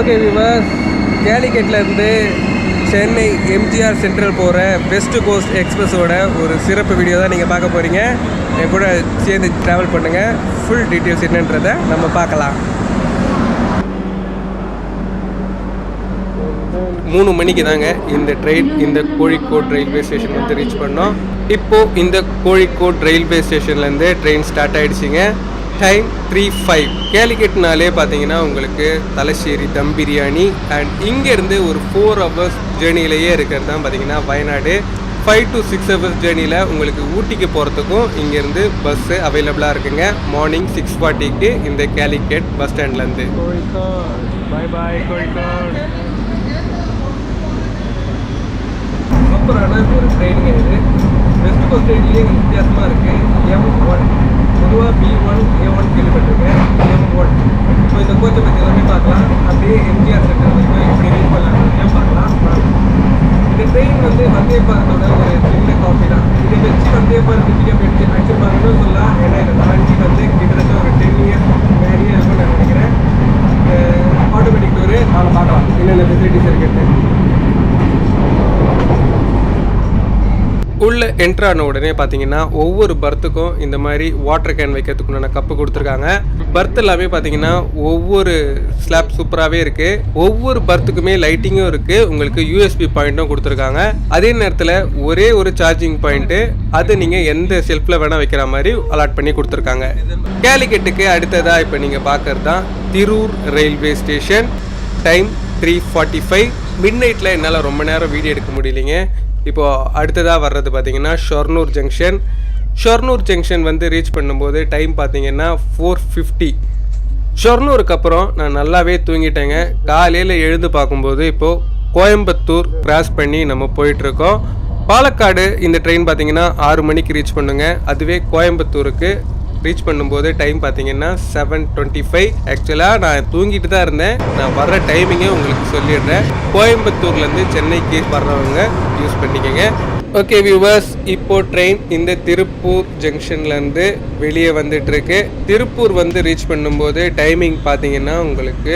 Okay விவாஸ் கேலிக்கெட்லேருந்து Chennai MGR central போகிற வெஸ்ட் கோஸ்ட் எக்ஸ்பிரஸோட ஒரு சிறப்பு வீடியோ தான் நீங்கள் பார்க்க போகிறீங்க என் கூட சேர்ந்து ட்ராவல் பண்ணுங்கள் ஃபுல் டீட்டெயில்ஸ் என்னன்றதை நம்ம பார்க்கலாம். மூணு மணிக்கு தாங்க இந்த ட்ரெயின் இந்த கோழிக்கோட் ரயில்வே ஸ்டேஷன் வந்து ரீச் பண்ணோம். இப்போது இந்த கோழிக்கோட் ரயில்வே ஸ்டேஷன்லேருந்து ட்ரெயின் ஸ்டார்ட் ஆகிடுச்சிங்க டைம் த்ரீ ஃபைவ் கேலிக்கட்னாலே பார்த்தீங்கன்னா உங்களுக்கு தலശ്ശേരി தம் பிரியாணி அண்ட் இங்கேருந்து ஒரு ஃபோர் ஹவர்ஸ் ஜேர்னிலேயே இருக்கிறது தான் பார்த்தீங்கன்னா Wayanad. Five to six hours ஜேர்னியில் உங்களுக்கு ஊட்டிக்கு போகிறதுக்கும் இங்கேருந்து பஸ்ஸு அவைலபிளாக இருக்குங்க. மார்னிங் சிக்ஸ் ஃபார்ட்டிக்கு இந்த கேலிக்கேட் பஸ் ஸ்டாண்ட்லேருந்து பாய் பாய் சூப்பரான ஒரு ட்ரெயினுங்க இது. வெஸ்ட் கோஸ்ட் ட்ரெயின்லேயே வித்தியாசமாக இருக்குது எம் ஒன் பொதுவாக பி ஒன் ஏ ஒன் கேள்விப்பட்டிருக்கேன் எம் ஒன் இப்போ இந்த கோச்சை பற்றி எல்லாமே பார்க்கலாம். அப்படியே எம்ஜிஆர் சென்டர் வரைக்கும் எப்படி ரீச் பண்ணலாம். பார்க்கலாம். இந்த ட்ரெயின் வந்து வந்தே பாரத்தோட ஒரு சின்ன காப்பி தான். இதை வச்சு வந்தே பாரத் டிக்கெட் எடுத்து அடிச்சிருப்பாங்கன்னு சொல்லலாம். ஏன்னா இதை தாண்டி வந்து கிட்டத்தட்ட ஒரு டென் இயர்ஸ் மேலேயே இருக்கும்னு நான் நினைக்கிறேன். ஆட்டோமேட்டிக் டூரு நாளை பார்க்கலாம். என்னென்ன ஃபெசிலிட்டிஸ் இருக்குன்னு உள்ளே என்ட்ரு ஆன உடனே பார்த்தீங்கன்னா ஒவ்வொரு பர்த்துக்கும் இந்த மாதிரி வாட்டர் கேன் வைக்கிறதுக்குண்டான கப்பு கொடுத்துருக்காங்க. பர்த் எல்லாமே பார்த்தீங்கன்னா ஒவ்வொரு ஸ்லாப் சூப்பராகவே இருக்குது ஒவ்வொரு பர்த்துக்குமே லைட்டிங்கும் இருக்குது உங்களுக்கு யூஎஸ்பி பாயிண்ட்டும் கொடுத்துருக்காங்க. அதே நேரத்தில் ஒரே ஒரு சார்ஜிங் பாயிண்ட்டு அது நீங்கள் எந்த செல்ஃபில் வேணால் வைக்கிற மாதிரி அலாட் பண்ணி கொடுத்துருக்காங்க. கேலிக்கெட்டுக்கு அடுத்ததாக இப்போ நீங்கள் பார்க்கறது தான் Tirur railway station time three forty five mid நைட்டில் என்னால் ரொம்ப நேரம் வீடியோ எடுக்க முடியலைங்க. இப்போது அடுத்ததாக வர்றது பார்த்திங்கன்னா ஷொர்னூர் ஜங்ஷன். ஷொர்னூர் ஜங்ஷன் வந்து ரீச் பண்ணும்போது டைம் பார்த்திங்கன்னா ஃபோர் ஃபிஃப்டி ஷொர்னூருக்கு அப்புறம் நான் நல்லாவே தூங்கிட்டேங்க. காலையில் எழுந்து பார்க்கும்போது இப்போது கோயம்புத்தூர் கிராஸ் பண்ணி நம்ம போயிட்டுருக்கோம். பாலக்காடு இந்த ட்ரெயின் பார்த்தீங்கன்னா ஆறு மணிக்கு ரீச் பண்ணுங்க. அதுவே கோயம்புத்தூருக்கு ரீச் பண்ணும்போது டைம் பார்த்தீங்கன்னா செவன் டுவெண்ட்டி ஃபைவ் ஆக்சுவலாக நான் தூங்கிட்டு தான் இருந்தேன். நான் வர்ற டைமிங்கே உங்களுக்கு சொல்லிடுறேன். கோயம்புத்தூர்லேருந்து சென்னைக்கு வர்றவங்க யூஸ் பண்ணிக்கோங்க. ஓகே வியூவர்ஸ் இப்போ ட்ரெயின் இந்த திருப்பூர் ஜங்ஷன்லேருந்து வெளியே வந்துட்டு இருக்கு திருப்பூர் வந்து ரீச் பண்ணும்போது டைமிங் பார்த்தீங்கன்னா உங்களுக்கு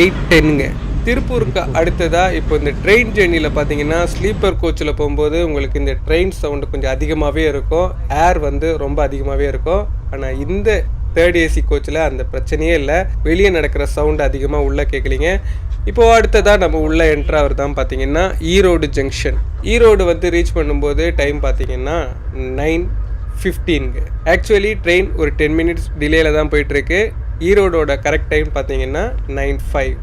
எயிட் டென்னுங்க திருப்பூருக்கு அடுத்ததாக இப்போ இந்த ட்ரெயின் ஜேர்னியில் பார்த்தீங்கன்னா ஸ்லீப்பர் கோச்சில் போகும்போது உங்களுக்கு இந்த ட்ரெயின் சவுண்டு கொஞ்சம் அதிகமாகவே இருக்கும். ஏர் வந்து ரொம்ப அதிகமாகவே இருக்கும். ஆனால் இந்த தேர்ட் ஏசி கோச்சில் அந்த பிரச்சனையே இல்லை. வெளியே நடக்கிற சவுண்டு அதிகமாக உள்ளே கேட்கலிங்க இப்போது அடுத்ததாக நம்ம உள்ளே என்ட்ராவர் தான் பார்த்தீங்கன்னா ஈரோடு ஜங்ஷன் ஈரோடு வந்து ரீச் பண்ணும்போது டைம் பார்த்தீங்கன்னா நைன் ஃபிஃப்டீனுக்கு ஆக்சுவலி ட்ரெயின் ஒரு டென் மினிட்ஸ் டிலேயில் தான் போயிட்டுருக்கு ஈரோடோட கரெக்ட் டைம் பார்த்தீங்கன்னா நைன் ஃபைவ்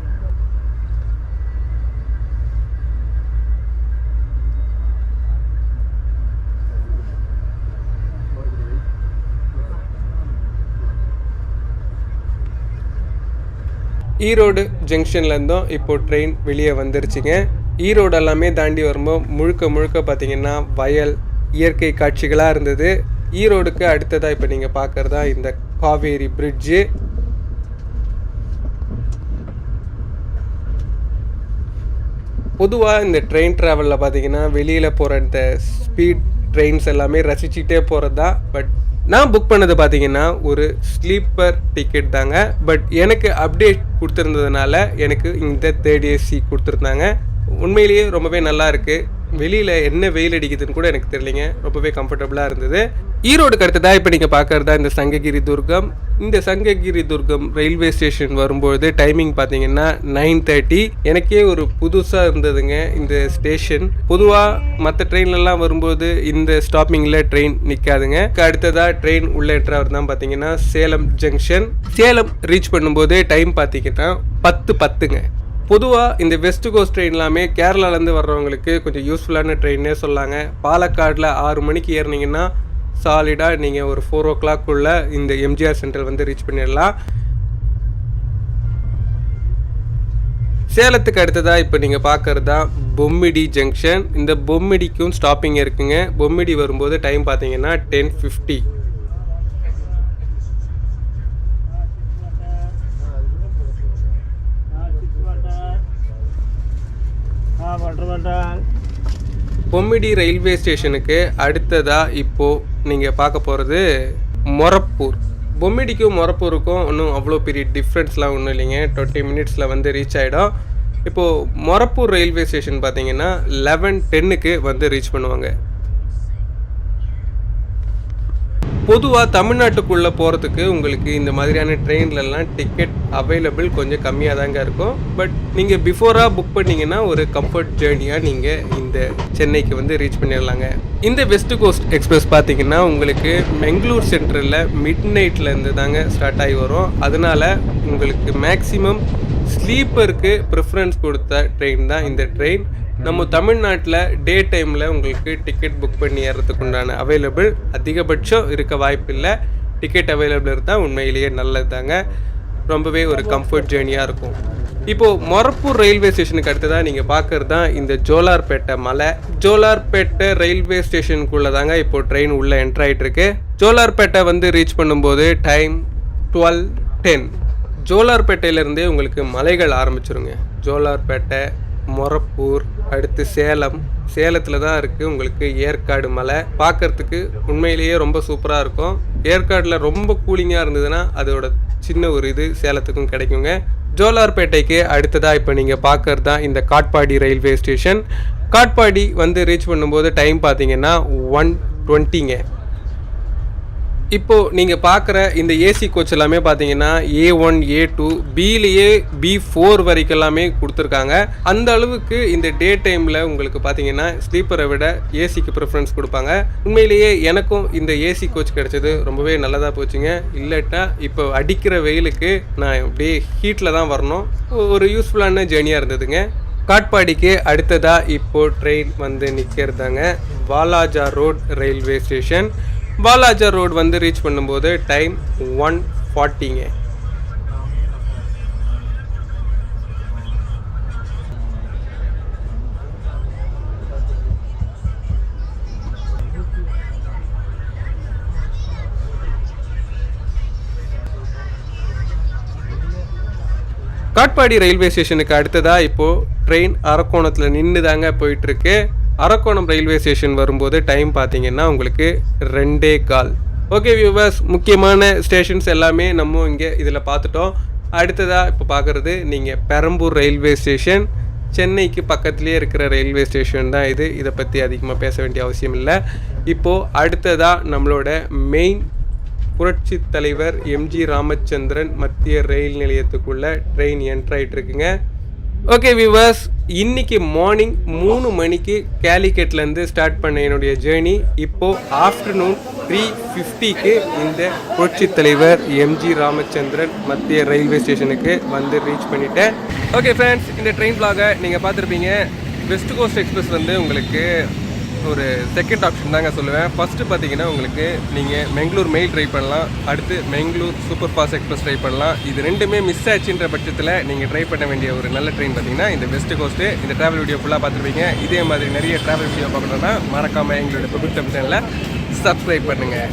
ஈரோடு ஜங்ஷன்லேருந்தும் இப்போ ட்ரெயின் வெளியே வந்துருச்சுங்க. ஈரோடு எல்லாமே தாண்டி வரும்போது முழுக்க முழுக்க பார்த்தீங்கன்னா வயல் இயற்கை காட்சிகளாக இருந்தது. ஈரோடுக்கு அடுத்ததாக இப்போ நீங்கள் பார்க்குறதா இந்த காவேரி பிரிட்ஜு பொதுவாக இந்த ட்ரெயின் ட்ராவலில் பார்த்தீங்கன்னா வெளியில் போகிற இந்த ஸ்பீட் ட்ரெயின்ஸ் எல்லாமே ரசிச்சுட்டே போகிறது தான் பட் நான் புக் பண்ணது பார்த்தீங்கன்னா ஒரு ஸ்லீப்பர் டிக்கெட் தாங்க. பட் எனக்கு அப்டேட் கொடுத்துருந்ததுனால எனக்கு இந்த தேர்ட் ஏசி கொடுத்துருந்தாங்க. உண்மையிலேயே ரொம்பவே நல்லா இருக்குது வெளியில் என்ன வெயில் அடிக்குதுன்னு கூட எனக்கு தெரியலைங்க. ரொம்பவே கம்ஃபர்டபுளாக இருந்தது. ஈரோடுக்கு அடுத்ததாக இப்போ நீங்கள் பார்க்குறதா? இந்த சங்ககிரி துர்கம். இந்த சங்ககிரி துர்கம் ரயில்வே ஸ்டேஷன் வரும்போது டைமிங் பார்த்தீங்கன்னா நைன் தேர்ட்டி எனக்கே ஒரு புதுசாக இருந்ததுங்க இந்த ஸ்டேஷன் பொதுவாக மற்ற ட்ரெயின்லலாம் வரும்போது இந்த ஸ்டாப்பிங்கில் ட்ரெயின் நிற்காதுங்க அடுத்ததாக ட்ரெயின் உள்ள என்ட்ராவர் தான் பார்த்தீங்கன்னா சேலம் ஜங்ஷன் சேலம் ரீச் பண்ணும்போது டைம் பார்த்தீங்கன்னா பத்து பத்துங்க. பொதுவாக இந்த வெஸ்ட் கோஸ்ட் ட்ரெயின் எல்லாமே கேரளாலேருந்து வர்றவங்களுக்கு கொஞ்சம் யூஸ்ஃபுல்லான ட்ரெயின்னே சொல்லாங்க. பாலக்காடில் ஆறு மணிக்கு ஏறினீங்கன்னா சாலிடாக நீங்கள் ஒரு ஃபோர் ஓ கிளாக்குள்ளே இந்த எம்ஜிஆர் சென்டர் வந்து ரீச் பண்ணிடலாம். சேலத்துக்கு அடுத்ததாக இப்போ நீங்கள் பார்க்குறது தான் பொம்மிடி ஜங்ஷன் இந்த பொம்மிடிக்கும் ஸ்டாப்பிங் இருக்குங்க. பொம்மிடி வரும்போது டைம் பார்த்தீங்கன்னா டென் ஃபிஃப்டி பொம்மிடி ரயில்வே ஸ்டேஷனுக்கு அடுத்ததாக இப்போது நீங்கள் பார்க்க போகிறது மொரப்பூர். பொம்மிடிக்கும் மொரப்பூருக்கும் ஒன்றும் அவ்வளோ பெரிய டிஃப்ரென்ஸ்லாம் ஒன்றும் இல்லைங்க. டுவெண்ட்டி மினிட்ஸில் வந்து ரீச் ஆகிடும் இப்போது மொரப்பூர் ரயில்வே ஸ்டேஷன் பார்த்தீங்கன்னா லெவன் டென்னுக்கு வந்து ரீச் பண்ணுவாங்க. பொதுவாக தமிழ்நாட்டுக்குள்ளே போகிறதுக்கு உங்களுக்கு இந்த மாதிரியான ட்ரெயின்லலாம் டிக்கெட் அவைலபிள் கொஞ்சம் கம்மியாக தாங்க இருக்கும். பட் நீங்கள் பிஃபோராக புக் பண்ணிங்கன்னா ஒரு கம்ஃபர்ட் ஜேர்னியாக நீங்கள் இந்த சென்னைக்கு வந்து ரீச் பண்ணிடலாங்க இந்த வெஸ்ட் கோஸ்ட் எக்ஸ்பிரஸ் பார்த்தீங்கன்னா உங்களுக்கு பெங்களூர் சென்ட்ரலில் மிட் நைட்லேருந்து தாங்க ஸ்டார்ட் ஆகி வரும். அதனால் உங்களுக்கு மேக்ஸிமம் ஸ்லீப்பருக்கு ப்ரிஃபரன்ஸ் கொடுத்த ட்ரெயின் தான் இந்த ட்ரெயின் நம்ம தமிழ்நாட்டில் டே டைமில் உங்களுக்கு டிக்கெட் புக் பண்ணி ஏறதுக்கு உண்டான அவைலபிள் அதிகபட்சம் இருக்க வாய்ப்பில்லை. டிக்கெட் அவைலபிள் இருந்தால் உண்மையிலேயே நல்லது தாங்க ரொம்பவே ஒரு கம்ஃபர்ட் ஜேர்னியாக இருக்கும். இப்போது மொரப்பூர் ரயில்வே ஸ்டேஷனுக்கு அடுத்ததாக நீங்கள் பார்க்குறது தான் இந்த ஜோலார்பேட்டை மலை. ஜோலார்பேட்டை ரயில்வே ஸ்டேஷனுக்குள்ளே தாங்க இப்போ ட்ரெயின் உள்ளே என்ட்ரு ஆகிட்டுருக்கு ஜோலார்பேட்டை வந்து ரீச் பண்ணும்போது டைம் டுவெல் டென் ஜோலார்பேட்டையிலேருந்தே உங்களுக்கு மலைகள் ஆரம்பிச்சிருங்க. ஜோலார்பேட்டை மொரப்பூர் அடுத்து சேலம். சேலத்தில் தான் இருக்குது உங்களுக்கு ஏற்காடு மலை. பார்க்கறதுக்கு உண்மையிலேயே ரொம்ப சூப்பராக இருக்கும். ஏற்காடில் ரொம்ப கூலிங்காக இருந்ததுன்னா அதோட சின்ன ஒரு இது சேலத்துக்கும் கிடைக்குங்க. ஜோலார்பேட்டைக்கு அடுத்ததாக இப்போ நீங்கள் பார்க்குறது தான் இந்த காட்பாடி ரயில்வே ஸ்டேஷன். காட்பாடி வந்து ரீச் பண்ணும்போது டைம் பார்த்தீங்கன்னா ஒன் டுவெண்ட்டிங்க இப்போது நீங்கள் பார்க்குற இந்த ஏசி கோச் எல்லாமே பார்த்தீங்கன்னா ஏ ஒன் ஏ டூ பிலேயே பி ஃபோர் வரைக்கும் எல்லாமே கொடுத்துருக்காங்க. அந்த அளவுக்கு இந்த டே டைமில் உங்களுக்கு பார்த்தீங்கன்னா ஸ்லீப்பரை விட ஏசிக்கு ப்ரிஃபரன்ஸ் கொடுப்பாங்க. உண்மையிலேயே எனக்கும் இந்த ஏசி கோச் கிடைச்சது ரொம்பவே நல்லதாக போச்சுங்க. இல்லாட்டா இப்போ அடிக்கிற வெயிலுக்கு நான் அப்படியே ஹீட்டில் தான் வரணும். ஒரு யூஸ்ஃபுல்லான ஜேர்னியாக இருந்ததுங்க. காட்பாடிக்கு அடுத்ததாக இப்போது ட்ரெயின் வந்து நிற்கிறதாங்க Walajah road railway station பாலாஜர் road வந்து ரீச் பண்ணும்போது டைம் ஒன் ஃபார்ட்டிங்க காட்பாடி ரயில்வே ஸ்டேஷனுக்கு அடுத்ததாக இப்போது ட்ரெயின் அரக்கோணத்தில் நின்று தாங்க போயிட்டுருக்கு. அரக்கோணம் ரயில்வே ஸ்டேஷன் வரும்போது டைம் பார்த்தீங்கன்னா உங்களுக்கு ரெண்டே கால். ஓகே வியூவர்ஸ் முக்கியமான ஸ்டேஷன்ஸ் எல்லாமே நம்ம இங்கே இதில் பார்த்துட்டோம். அடுத்ததாக இப்போ பார்க்குறது நீங்கள் பெரம்பூர் ரயில்வே ஸ்டேஷன். சென்னைக்கு பக்கத்துலேயே இருக்கிற ரயில்வே ஸ்டேஷன் தான் இது. இதை பற்றி அதிகமாக பேச வேண்டிய அவசியம் இல்லை. இப்போது அடுத்ததாக நம்மளோட மெயின் புரட்சி தலைவர் எம்ஜி ராமச்சந்திரன் மத்திய ரயில் நிலையத்துக்குள்ளே ட்ரெயின் என்ட்ரு ஓகே விவர்ஸ் இன்னைக்கு மார்னிங் மூணு மணிக்கு கேலிக்கெட்லேருந்து ஸ்டார்ட் பண்ண என்னுடைய ஜேர்னி இப்போது ஆஃப்டர்நூன் த்ரீ ஃபிஃப்டிக்கு இந்த புரட்சி தலைவர் எம்ஜி ராமச்சந்திரன் மத்திய ரயில்வே ஸ்டேஷனுக்கு வந்து ரீச் பண்ணிட்டேன். ஓகே ஃப்ரெண்ட்ஸ் இந்த ட்ரெயின் பிளாகை நீங்கள் பார்த்துருப்பீங்க. வெஸ்ட் கோஸ்ட் எக்ஸ்பிரஸ் வந்து உங்களுக்கு ஒரு செகண்ட் ஆப்ஷன் தாங்க சொல்லுவேன். ஃபஸ்ட்டு பார்த்தீங்கன்னா உங்களுக்கு நீங்கள் பெங்களூர் மெயில் ட்ரை பண்ணலாம். அடுத்து Bangalore super fast express try பண்ணலாம். இது ரெண்டுமே மிஸ் ஆச்சுன்ற பட்சத்தில் நீங்கள் ட்ரை பண்ண வேண்டிய ஒரு நல்ல ட்ரெயின் பார்த்தீங்கன்னா இந்த வெஸ்ட் கோஸ்ட்டு இந்த ட்ராவல் வீடியோ ஃபுல்லாக பார்த்துருப்பீங்க. இதே மாதிரி நிறைய ட்ராவல் வீடியோ பார்க்கணுன்னா மறக்காமல் எங்களோட பப்ளிக் சேனலை சப்ஸ்கிரைப் பண்ணுங்கள்